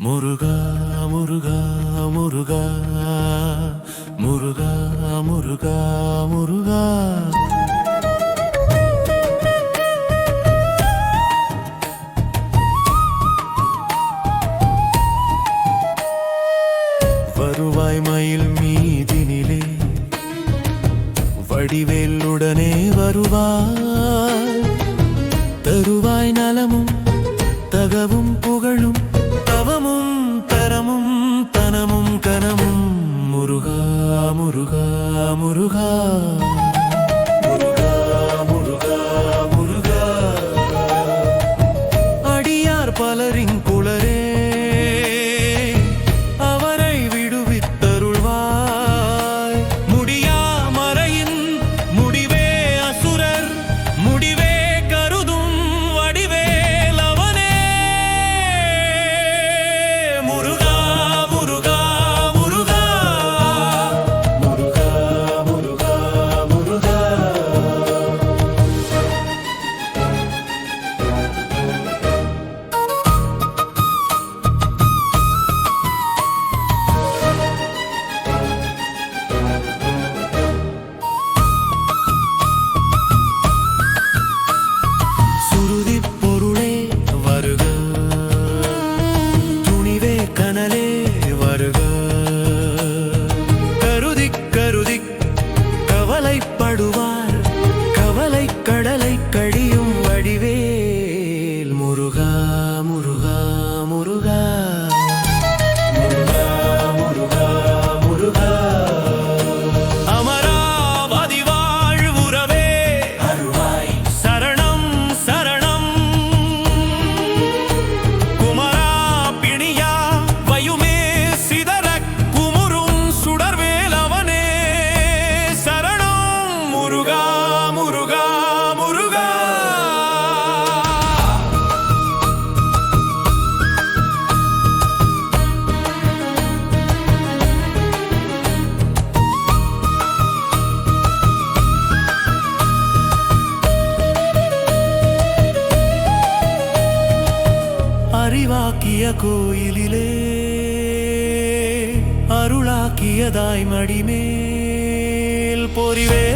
முருகா முருகா முருகா. முருகா முருகா முருகா. வருவாய் மயில் மீதினிலே வடிவேலுடனே வருவாய். அறிவாக்கிய கோயிலிலே அருளாக்கியதாய் மடிமேல் பொறிவே.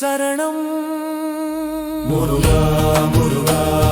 சரணம். முருகா முருகா.